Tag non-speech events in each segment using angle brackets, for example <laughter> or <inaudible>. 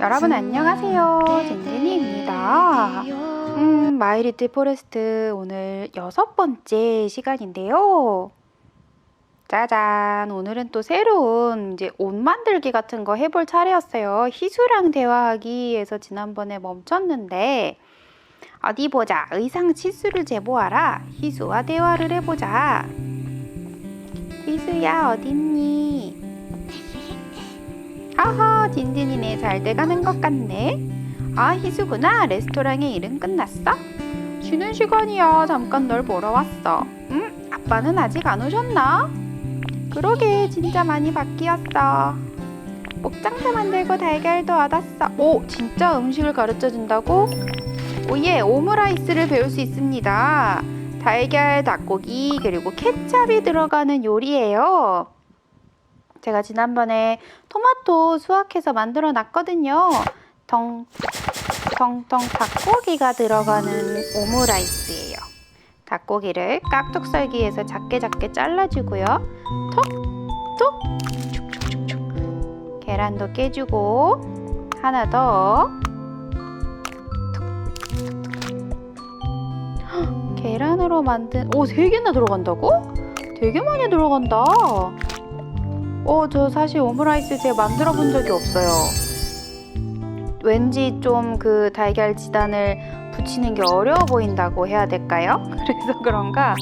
여러분 안녕하세요. 젠젠이입니다. 음, 마이 리틀 포레스트 오늘 여섯 번째 시간인데요. 짜잔, 오늘은 또 새로운 이제 옷 만들기 같은 거 해볼 차례였어요. 희수랑 대화하기에서 지난번에 멈췄는데 어디 보자. 의상 치수를 재보아라. 희수와 대화를 해보자. 희수야 어딨니? 하하 딘딘이네. 잘 돼가는 것 같네. 아 희수구나. 레스토랑의 일은 끝났어? 쉬는 시간이야. 잠깐 널 보러 왔어. 응? 아빠는 아직 안 오셨나? 그러게. 진짜 많이 바뀌었어. 목장도 만들고 달걀도 얻었어. 오 진짜 음식을 가르쳐 준다고? 오예 오므라이스를 배울 수 있습니다. 달걀, 닭고기 그리고 케찹이 들어가는 요리예요 제가 지난번에 토마토 수확해서 만들어 놨거든요. 덩, 덩덩 닭고기가 들어가는 오므라이스예요. 닭고기를 깍둑 썰기해서 작게 작게 잘라주고요. 톡 톡 축축축축 계란도 깨주고 하나 더 헉, <gasps> 계란으로 만든 오 세 개나 들어간다고? 되게 많이 들어간다. 어, 저 사실 오므라이스 제가 만들어 본 적이 없어요. 왠지 좀 그 달걀 지단을 붙이는 게 어려워 보인다고 해야 될까요? <laughs> 그래서 그런가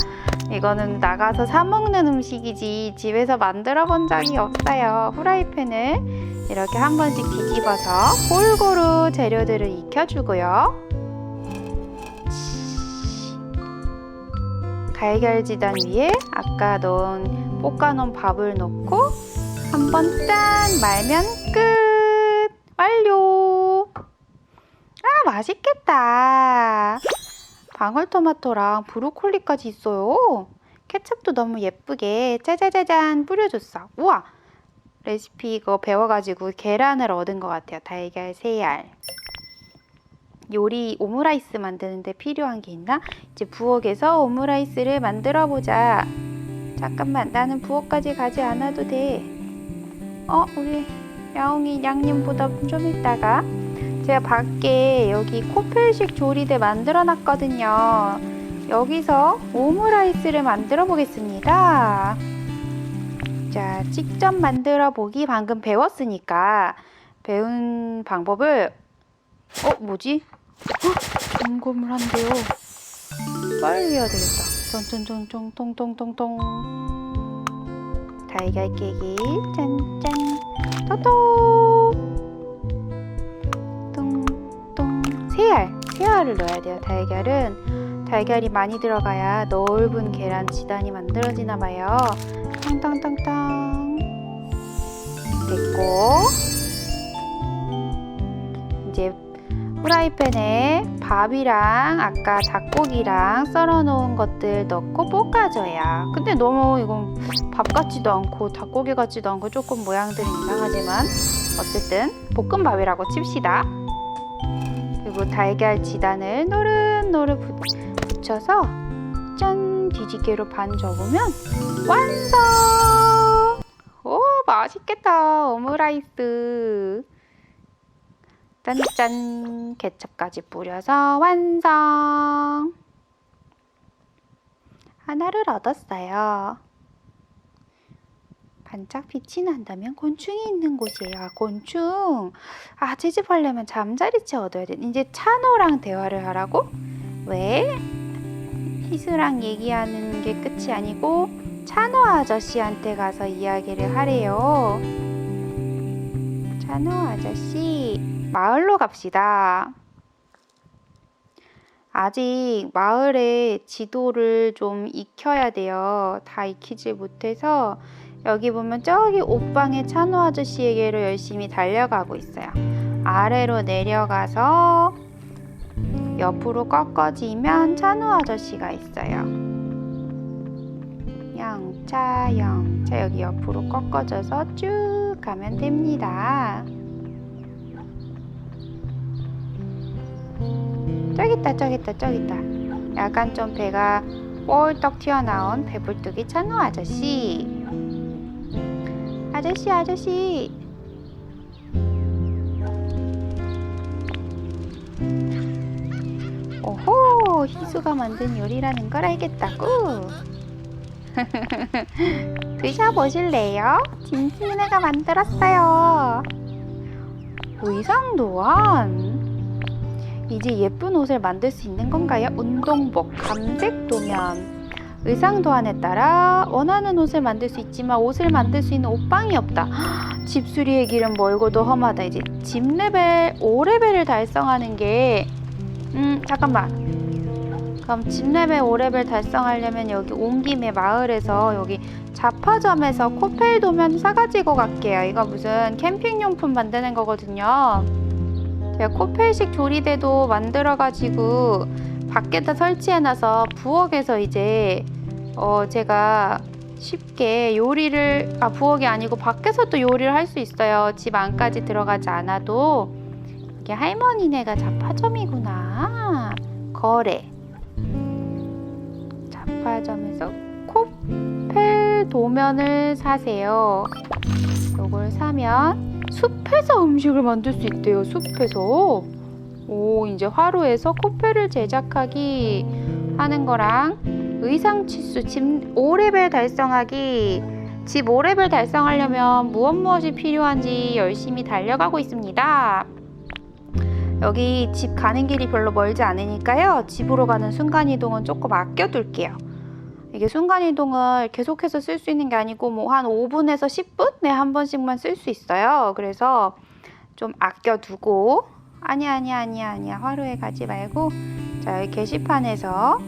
이거는 나가서 사 먹는 음식이지 집에서 만들어 본 적이 없어요. 후라이팬을 이렇게 한 번씩 뒤집어서 골고루 재료들을 익혀주고요. 달걀 지단 위에 아까 넣은 볶아놓은 밥을 넣고 한 번 짠. 말면 끝. 완료. 아 맛있겠다. 방울토마토랑 브로콜리까지 있어요. 케첩도 너무 예쁘게 짜자자잔 뿌려줬어. 우와. 레시피 이거 배워가지고 계란을 얻은 것 같아요. 달걀 3알. 요리 오므라이스 만드는데 필요한 게 있나? 이제 부엌에서 오므라이스를 만들어 보자. 잠깐만 나는 부엌까지 가지 않아도 돼 어, 우리 야옹이 양님보다 좀 있다가 제가 밖에 여기 코펠식 조리대 만들어 놨거든요. 여기서 오므라이스를 만들어 보겠습니다. 자, 직접 만들어 보기 방금 배웠으니까 배운 방법을 어, 뭐지? 어, 점검을 한대요. 빨리 해야 되겠다. tontontontontontontonton 달걀 깨기. 짠짠. 토토! 똥똥 새알. 새알을 넣어야 돼요 달걀은. 달걀이 많이 들어가야 넓은 계란 지단이 만들어지나 봐요. 탕탕탕탕 됐고. 이제 프라이팬에 밥이랑 아까 닭고기랑 썰어 놓은 것들 넣고 볶아줘요. 근데 너무 이건 밥 같지도 않고 닭고기 같지도 않고 조금 모양들이 이상하지만 어쨌든 볶음밥이라고 칩시다. 그리고 달걀 지단을 노릇노릇 붙여서 짠 뒤집개로 반 접으면 완성! 오 맛있겠다 오므라이스. 짠짠 케첩까지 뿌려서 완성. 하나를 얻었어요. 반짝 빛이 난다면 곤충이 있는 곳이에요. 아, 곤충. 아 채집하려면 잠자리채 얻어야 돼. 이제 찬호랑 대화를 하라고? 왜? 희수랑 얘기하는 게 끝이 아니고 찬호 아저씨한테 가서 이야기를 하래요. 찬호 아저씨 마을로 갑시다. 아직 마을의 지도를 좀 익혀야 돼요. 다 익히지 못해서 여기 보면 저기 옷방의 찬호 아저씨에게로 열심히 달려가고 있어요. 아래로 내려가서 옆으로 꺾어지면 찬호 아저씨가 있어요. 영차 영차 여기 옆으로 꺾어져서 쭉 가면 됩니다. 저기 있다 저기 있다 저기 있다. 약간 좀 배가 뻘떡 튀어나온 배불뚝이 찬호 아저씨. 아저씨 아저씨. 오호 희수가 만든 요리라는 걸 알겠다고. <laughs> 드셔보실래요? 김치네가 만들었어요. 의상도안 이제 예쁜 옷을 만들 수 있는 건가요? 운동복, 감색 도면. 의상 도안에 따라 원하는 옷을 만들 수 있지만 옷을 만들 수 있는 옷방이 없다. <gasps> 집수리의 길은 멀고도 험하다. 이제 집 레벨 5레벨을 달성하는 게 음, 잠깐만. 그럼 집 레벨 5레벨 달성하려면 여기 온 김에 마을에서 여기 자파점에서 코펠 도면 사가지고 갈게요. 이거 무슨 캠핑 용품 만드는 거거든요. 제가 코펠식 조리대도 만들어가지고 밖에다 설치해놔서 부엌에서 이제 어 제가 쉽게 요리를 아 부엌이 아니고 밖에서도 요리를 할 수 있어요. 집 안까지 들어가지 않아도 이게 할머니네가 자파점이구나. 거래. 자파점에서 코펠 도면을 사세요. 요걸 사면 숲에서 음식을 만들 수 있대요. 숲에서. 오, 이제 화로에서 코펠을 제작하기 하는 거랑 의상 치수 집 5레벨 달성하기 집 5레벨 달성하려면 무엇 무엇이 필요한지 열심히 달려가고 있습니다. 여기 집 가는 길이 별로 멀지 않으니까요. 집으로 가는 순간이동은 조금 아껴둘게요. 이게 순간이동을 계속해서 쓸 수 있는 게 아니고 뭐 한 5분에서 10분에 한 번씩만 쓸 수 있어요. 그래서 좀 아껴두고 아니야 아니야 아니야 아니야 화로에 가지 말고 자 여기 게시판에서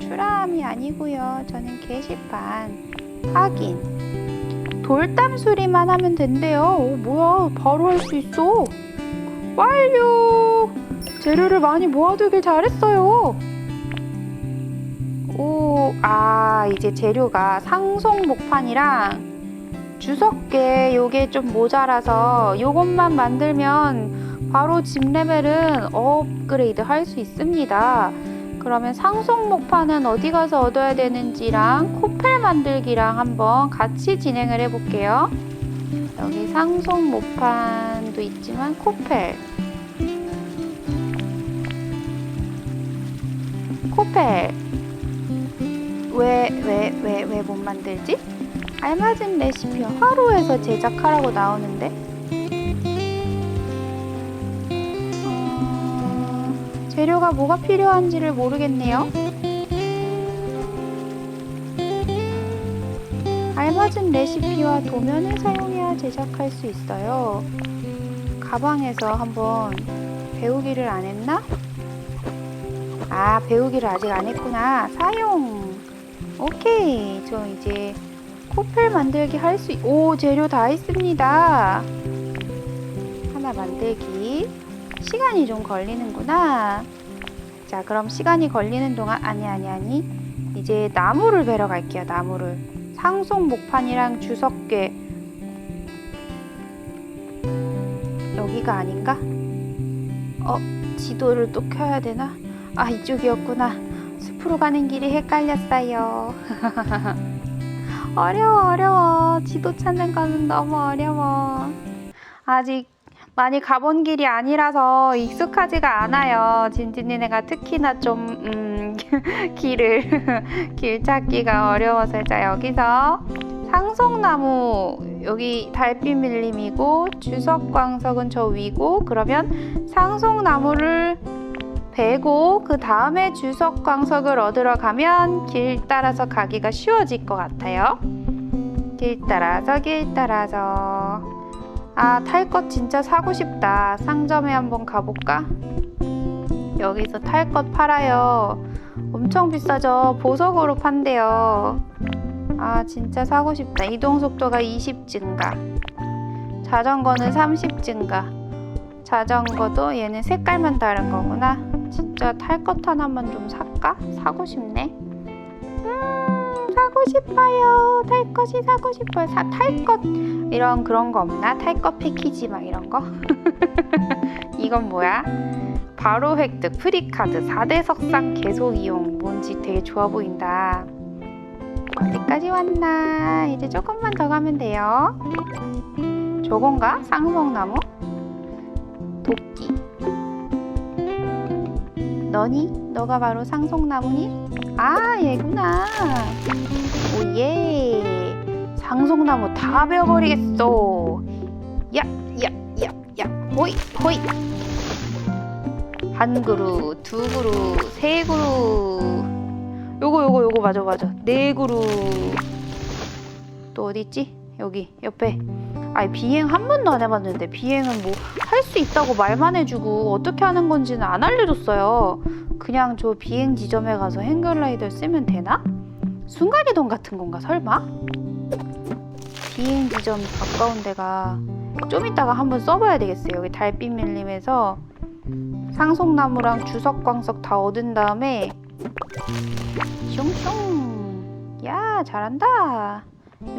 추람이 아니고요. 저는 게시판 확인 돌담 수리만 하면 된대요. 오 뭐야 바로 할 수 있어. 완료! 재료를 많이 모아두길 잘했어요. 오, 아, 이제 재료가 상속 목판이랑 주석계 요게 좀 모자라서 요것만 만들면 바로 집 레벨은 업그레이드 할 수 있습니다. 그러면 상속 목판은 어디 가서 얻어야 되는지랑 코펠 만들기랑 한번 같이 진행을 해볼게요. 여기 상속 목판도 있지만 코펠 코펠 왜 왜 왜 왜 못 만들지? 알맞은 레시피 화로에서 제작하라고 나오는데 어, 재료가 뭐가 필요한지를 모르겠네요 알맞은 레시피와 도면을 사용해야 제작할 수 있어요 가방에서 한번 배우기를 안 했나? 아, 배우기를 아직 안 했구나. 사용. 오케이. 저 이제 코펠 만들기 할 수, 있... 오, 재료 다 있습니다. 하나 만들기. 시간이 좀 걸리는구나. 자, 그럼 시간이 걸리는 동안, 아니, 아니, 아니. 이제 나무를 베러 갈게요, 나무를. 상속 목판이랑 주석괴. 여기가 아닌가? 어, 지도를 또 켜야 되나? 아, 이쪽이었구나. 숲으로 가는 길이 헷갈렸어요. <laughs> 어려워, 어려워. 지도 찾는 거는 너무 어려워. 아직 많이 가본 길이 아니라서 익숙하지가 않아요. 진진이네가 특히나 좀, 음, <laughs> 길을, <laughs> 길 찾기가 어려워서. 자, 여기서 상속나무, 여기 달빛 밀림이고, 주석광석은 저 위고, 그러면 상속나무를 베고 그 다음에 주석 광석을 얻으러 가면 길 따라서 가기가 쉬워질 것 같아요. 길 따라서 길 따라서 아 탈 것 진짜 사고 싶다. 상점에 한번 가볼까? 여기서 탈 것 팔아요. 엄청 비싸죠. 보석으로 판대요. 아 진짜 사고 싶다. 이동 속도가 20 증가. 자전거는 30 증가. 자전거도 얘는 색깔만 다른 거구나. 진짜 탈 것 하나만 좀 살까? 사고 싶네. 음, 사고 싶어요. 탈 것이 사고 싶어요. 사, 탈 것, 이런 그런 거 없나? 탈 것 패키지 막 이런 거? <laughs> 이건 뭐야? 바로 획득 프리카드 4대 석상 계속 이용. 뭔지 되게 좋아 보인다. 어디까지 왔나? 이제 조금만 더 가면 돼요. 저건가? 쌍목나무? 도끼. 너니? 너가 바로 상속나무니? 아 얘구나. 오예. 상속나무 다 베어버리겠어. 야야야야. 호이 호이. 한 그루 두 그루 세 그루. 요거 요거 요거 맞아 맞아. 네 그루. 또 어디 있지? 여기 옆에 아니 비행 한 번도 안 해봤는데 비행은 뭐 할 수 있다고 말만 해주고 어떻게 하는 건지는 안 알려줬어요. 그냥 저 비행 지점에 가서 행글라이더 쓰면 되나? 순간이동 같은 건가 설마? 비행 지점 가까운 데가 좀 이따가 한번 써봐야 되겠어요. 여기 달빛 밀림에서 상속나무랑 주석광석 다 얻은 다음에 슝슝 야 잘한다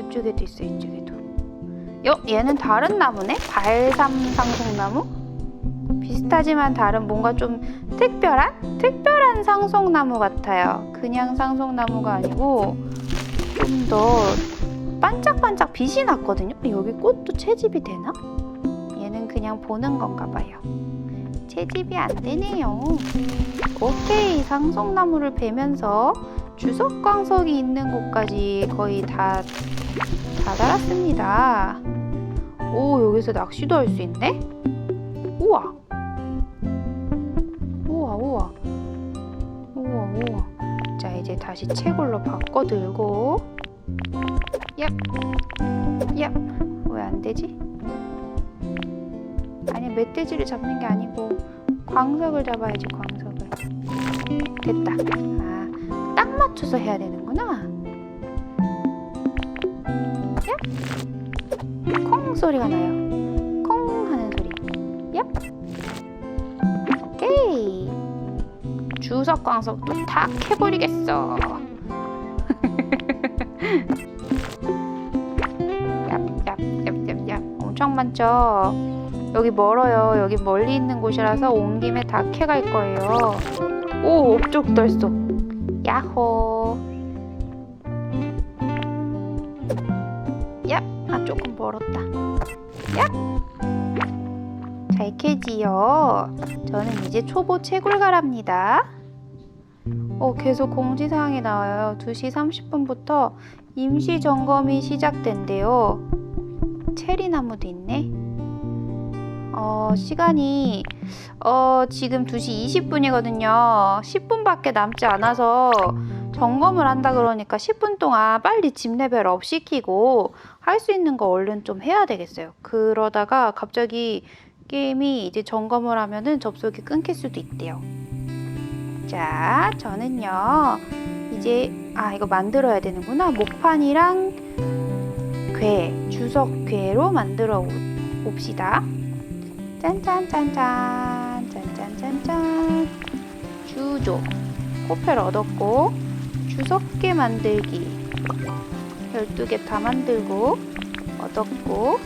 이쪽에도 있어 이쪽에도 요 얘는 다른 나무네? 발삼 상속나무? 비슷하지만 다른 뭔가 좀 특별한? 특별한 상속나무 같아요. 그냥 상속나무가 아니고 좀 더 반짝반짝 빛이 났거든요? 여기 꽃도 채집이 되나? 얘는 그냥 보는 건가 봐요. 채집이 안 되네요. 오케이. 상속나무를 베면서 주석광석이 있는 곳까지 거의 다, 다 달았습니다. 오, 여기서 낚시도 할 수 있네? 우와! 우와, 우와. 우와, 우와. 자, 이제 다시 채굴로 바꿔 들고. 얍! 얍! 왜 안 되지? 아니, 멧돼지를 잡는 게 아니고, 광석을 잡아야지, 광석을. 됐다. 아, 딱 맞춰서 해야 되는구나. 야? 콩 소리가 나요. 콩 하는 소리. 야? 오케이. 주석 광석도 다 캐버리겠어. 얍얍얍얍얍 엄청 많죠. 여기 멀어요. 여기 멀리 있는 곳이라서 온 김에 다 캐갈 거예요. 오, 업적 달성. 야호. 조금 멀었다. 야. 잘 캐지요. 저는 이제 초보 채굴가랍니다. 어, 계속 공지사항이 나와요. 2시 30분부터 임시 점검이 시작된대요. 체리나무도 있네. 어, 시간이 어, 지금 2시 20분이거든요. 10분밖에 남지 않아서 점검을 한다 그러니까 10분 동안 빨리 집 레벨 업 시키고 할 수 있는 거 얼른 좀 해야 되겠어요. 그러다가 갑자기 게임이 이제 점검을 하면은 접속이 끊길 수도 있대요. 자, 저는요. 이제 아, 이거 만들어야 되는구나. 목판이랑 괴, 주석 괴로 만들어 봅시다. 짠짠짠짠 짠짠짠짠 주조 코펠 얻었고 주석개 만들기 12개 다 만들고 얻었고.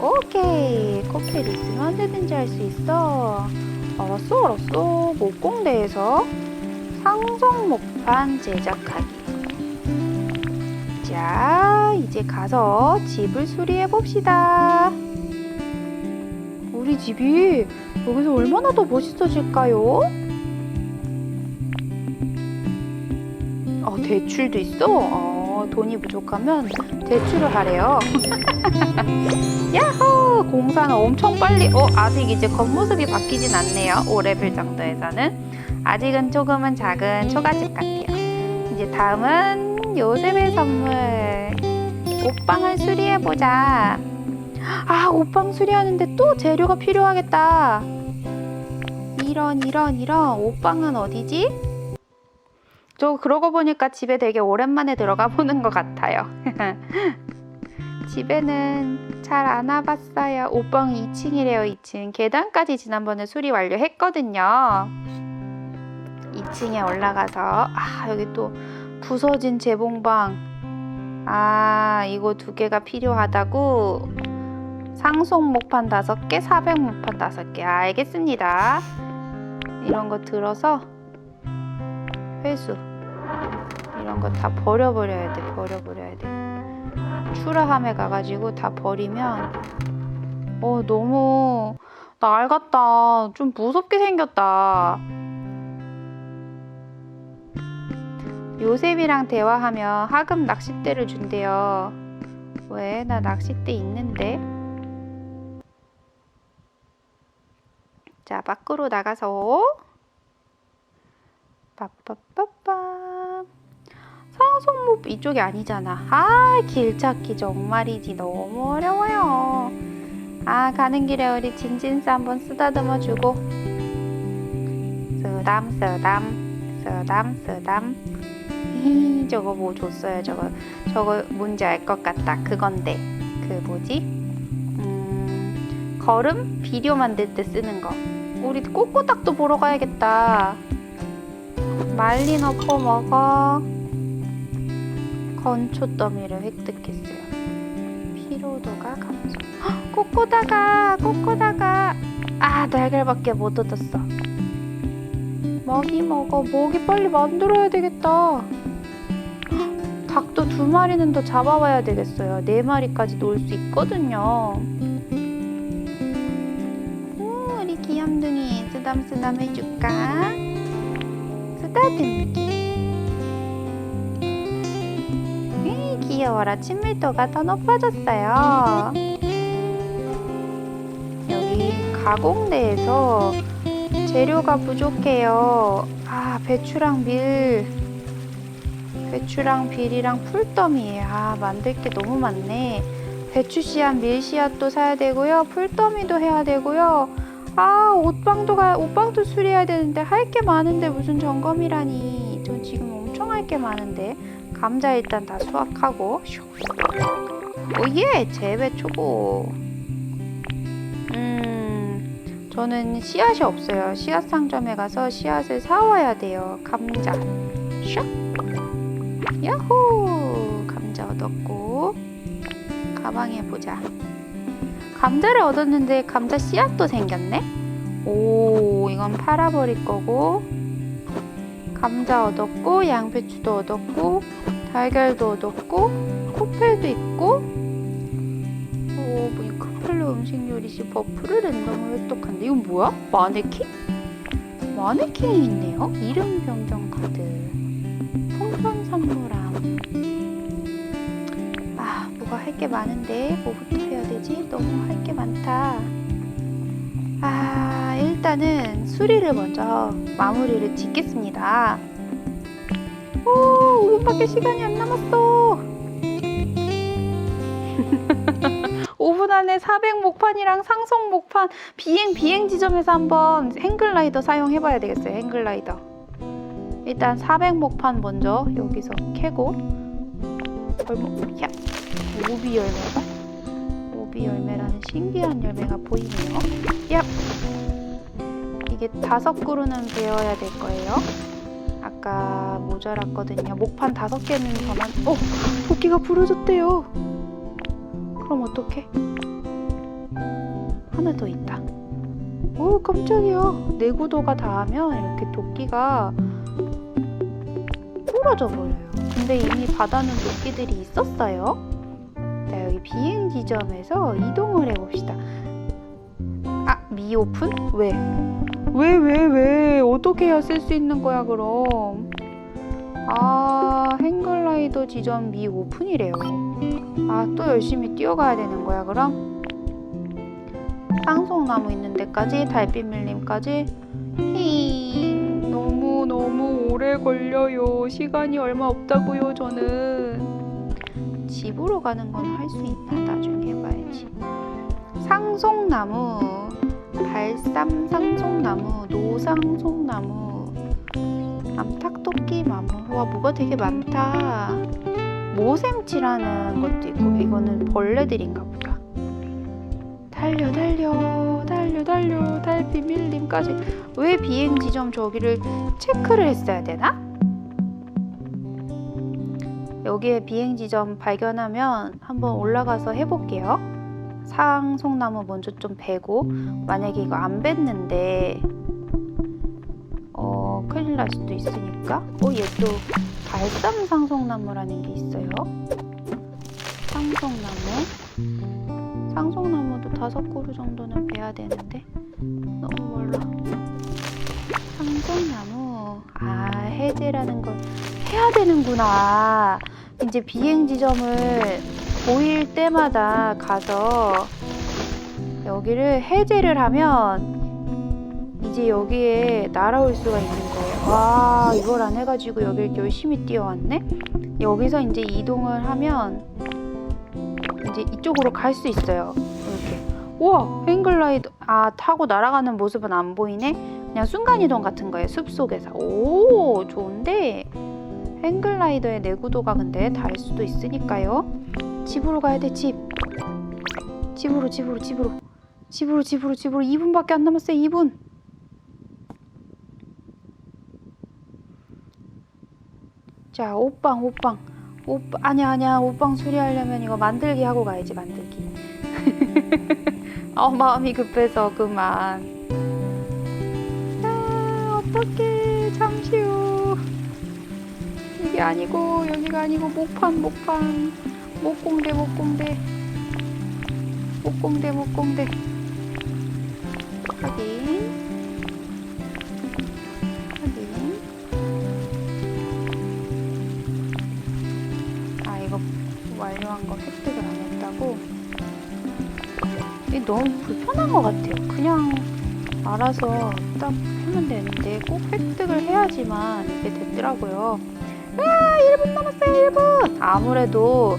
오케이. 코펠 있으면 언제든지 할 수 있어. 알았어 알았어. 목공대에서 상성 목판 제작하기. 자 이제 가서 집을 수리해 봅시다. 우리 집이 여기서 얼마나 더 멋있어질까요? 어, 대출도 있어? 어, 돈이 부족하면 대출을 하래요. <laughs> 야호! 공사는 엄청 빨리, 어, 아직 이제 겉모습이 바뀌진 않네요. 5레벨 정도에서는. 아직은 조금은 작은 초가집 같아요. 이제 다음은 요셉의 선물. 옷방을 수리해보자. 아, 옷방 수리하는데 또 재료가 필요하겠다. 이런, 이런, 이런. 옷방은 어디지? 저 그러고 보니까 집에 되게 오랜만에 들어가 보는 것 같아요. <laughs> 집에는 잘 안 와봤어요. 옷방 2층이래요, 2층. 계단까지 지난번에 수리 완료했거든요. 2층에 올라가서, 아, 여기 또 부서진 재봉방. 아, 이거 두 개가 필요하다고. 상속 목판 다섯 개, 사백 목판 다섯 개. 알겠습니다. 이런 거 들어서 회수 이런 거 다 버려버려야 돼. 버려버려야 돼. 추라함에 가가지고 다 버리면 어 너무 날 같다. 좀 무섭게 생겼다. 요셉이랑 대화하면 하급 낚싯대를 준대요. 왜? 나 낚싯대 있는데. 자, 밖으로 나가서 빠빠빠빠 상속목 이쪽이 아니잖아. 아, 길 찾기 정말이지. 너무 어려워요. 아, 가는 길에 우리 진진스 한번 쓰다듬어 주고. 쓰담 쓰담 쓰담 쓰담. 히, 저거 뭐 줬어요? 저거 저거 뭔지 알 것 같다. 그건데. 그 뭐지? 음 걸음? 비료 만들 때 쓰는 거. 우리 꼬꼬닭도 보러 가야겠다. 말린 어퍼 먹어 건초 더미를 획득했어요. 피로도가 감소. 헉, 꼬꼬다가 꼬꼬다가. 아 날개밖에 못 얻었어. 먹이 먹어. 먹이 빨리 만들어야 되겠다. 닭도 두 마리는 더 잡아와야 되겠어요. 네 마리까지 놓을 수 있거든요. 오, 우리 귀염둥이 쓰담쓰담 해줄까? 쓰다듬기 에이, 귀여워라 친밀도가 더 높아졌어요 여기 가공대에서 재료가 부족해요. 아, 배추랑 밀, 배추랑 빌이랑 풀더미예요. 아, 만들 게 너무 많네. 배추 씨앗, 밀 씨앗도 사야 되고요. 풀더미도 해야 되고요. 아, 옷방도 가, 옷방도 수리해야 되는데 할 게 많은데 무슨 점검이라니. 저 지금 엄청 할 게 많은데. 감자 일단 다 수확하고. 오예, 재배 초보. 음, 저는 씨앗이 없어요. 씨앗 상점에 가서 씨앗을 사와야 돼요. 감자. 슉. 야호! 감자 얻었고. 가방에 보자. 감자를 얻었는데 감자 씨앗도 생겼네? 오, 이건 팔아버릴 거고. 감자 얻었고, 양배추도 얻었고, 달걀도 얻었고, 코펠도 있고, 오, 뭐, 이 커플로 음식 요리시 버프를 랜덤으로 획득한데 이건 뭐야? 마네킹? 마네킹이 있네요. 이름 변경 카드. 풍선 선물함. 아, 뭐가 할 게 많은데 뭐부터 해야 되지? 너무 할 게 많다. 아, 일단은 수리를 먼저 마무리를 짓겠습니다. 오, 5분밖에 시간이 안 남았어. <laughs> 5분 안에 400 목판이랑 상속 목판 비행 비행 지점에서 한번 행글라이더 사용해봐야 되겠어요. 행글라이더. 일단 400 목판 먼저 여기서 캐고 얼마? 야, 오비 열매가? 오비 열매라는 신기한 열매가 보이네요. 야, 이게 다섯 그루는 베어야 될 거예요. 아까 모자랐거든요. 목판 다섯 개는 더만. 어, 도끼가 부러졌대요. 그럼 어떡해? 하나 더 있다. 오 깜짝이야. 내구도가 닿으면 이렇게 도끼가 부러져 버려요. 근데 이미 바다는 도끼들이 있었어요. 자 여기 비행 지점에서 이동을 해봅시다. 아 미오픈? 왜? 왜 왜 왜? 어떻게 해야 쓸 수 있는 거야 그럼? 아 행글라이더 지점 미 오픈이래요. 아, 또 열심히 뛰어가야 되는 거야, 그럼? 쌍송나무 있는 데까지, 달빛 밀림까지. 힝, 너무, 너무 오래 걸려요. 시간이 얼마 없다고요, 저는. 집으로 가는 건 할 수 있나? 나중에 해봐야지. 상송나무, 발삼 상송나무, 노상송나무, 암탉토끼 나무. 와, 뭐가 되게 많다. 모샘치라는 것도 있고 이거는 벌레들인가 보다. 달려 달려 달려 달려 달빛 밀림까지 왜 비행 지점 저기를 체크를 했어야 되나? 여기에 비행 지점 발견하면 한번 올라가서 해볼게요. 상송나무 먼저 좀 베고 만약에 이거 안 뱉는데 어 큰일 날 수도 있으니까 어얘 또 발삼 상송나무라는 게 있어요. 상송나무. 상송나무도 다섯 그루 정도는 베야 되는데 너무 멀라. 상송나무. 아 해제라는 걸 해야 되는구나. 이제 비행 지점을 보일 때마다 가서 여기를 해제를 하면 이제 여기에 날아올 수가 있는 거예요. 와, 이걸 안 해가지고 여기를 열심히 뛰어왔네? 여기서 이제 이동을 하면 이제 이쪽으로 갈 수 있어요. 이렇게. 우와, 행글라이더. 아, 타고 날아가는 모습은 안 보이네? 그냥 순간이동 같은 거예요. 숲 속에서. 오, 좋은데? 행글라이더의 내구도가 근데 닿을 수도 있으니까요. 집으로 가야 돼, 집. 집으로, 집으로, 집으로. 집으로, 집으로, 집으로. 2분밖에 안 남았어요, 2분. 자, 옷방, 옷방. 옷방, 아니야, 아니야. 옷방 수리하려면 이거 만들기 하고 가야지, 만들기. <laughs> 어, 마음이 급해서 그만. 아, 어떡해. 잠시 후. 이게 아니고, 여기가 아니고, 목판, 목판. 목공대, 목공대. 목공대, 목공대. 확인. 확인. 아, 이거 완료한 거 획득을 안 했다고? 이게 너무 불편한 것 같아요. 그냥 알아서 딱 하면 되는데 꼭 획득을 해야지만 이게 됐더라고요. 아, 1분 남았어요, 1분! 아무래도,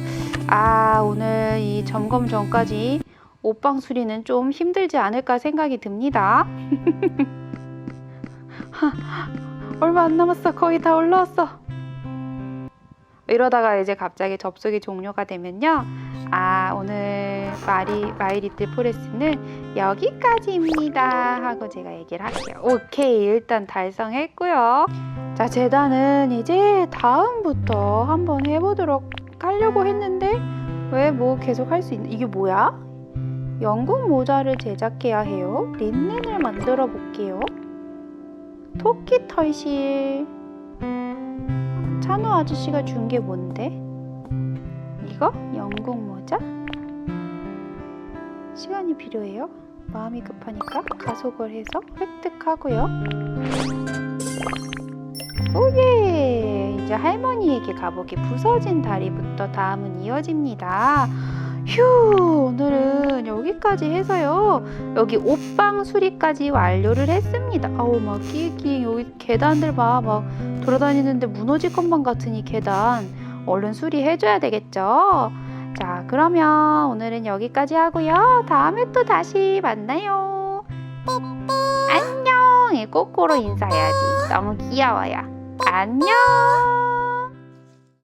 아, 오늘 이 점검 전까지 옷방 수리는 좀 힘들지 않을까 생각이 듭니다. <laughs> 얼마 안 남았어. 거의 다 올라왔어. 이러다가 이제 갑자기 접속이 종료가 되면요. 아, 오늘 마리, 마이 리틀 포레스는 여기까지입니다. 하고 제가 얘기를 할게요. 오케이. 일단 달성했고요. 자, 재단은 이제 다음부터 한번 해보도록 하려고 했는데 왜 뭐 계속 할 수 있는 이게 뭐야? 영국 모자를 제작해야 해요. 린넨을 만들어 볼게요. 토끼 털실. 찬우 아저씨가 준 게 뭔데? 이거? 영국 모자? 시간이 필요해요? 마음이 급하니까 가속을 해서 획득하고요. 오예! 이제 할머니에게 가보기 부서진 다리부터 다음은 이어집니다. 휴! 오늘은 여기까지 해서요. 여기 옷방 수리까지 완료를 했습니다. 아우, 막 끼익끼익 여기 계단들 봐. 막 돌아다니는데 무너질 것만 같으니 계단. 얼른 수리해줘야 되겠죠? 자, 그러면 오늘은 여기까지 하고요. 다음에 또 다시 만나요. 안녕! 이 꼬꼬로 인사해야지. 너무 귀여워요. 안녕!